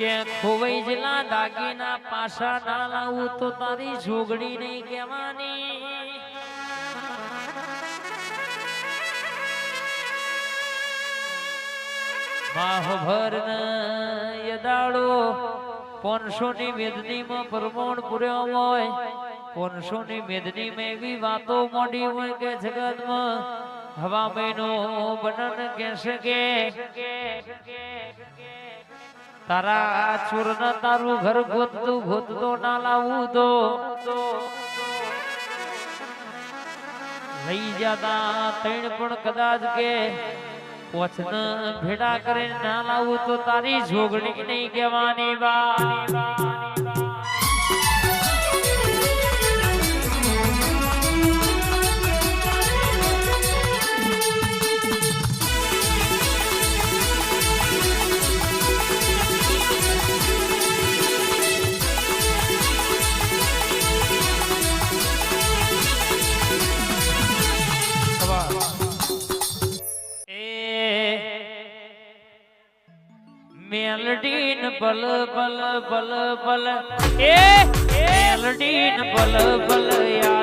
કે ખોવાઈ દાગીના પાછા ના લાવું તો તારી જોગડી નહીં કહેવાની. માહભર યદાળો પોનસો ની મેદની માં પ્રમોણ પૂર્યો હોય પોનસો ની મેદની માં એવી વાતો મોડી હોય કે જગતમાં હવા મહિનો બનન કે કે તારા ચોર તારું ઘર ગોતતું, ગોતતો ના લાવું તો. લઈ જતા તૈણ પણ કદાચ કે પોછન ભેડા કરીને ના લાવું તો તારી જોગણી નહીં કહેવાની બા મેલડીન પલ પલ પલ પલ એ મેલડીન બલ બલ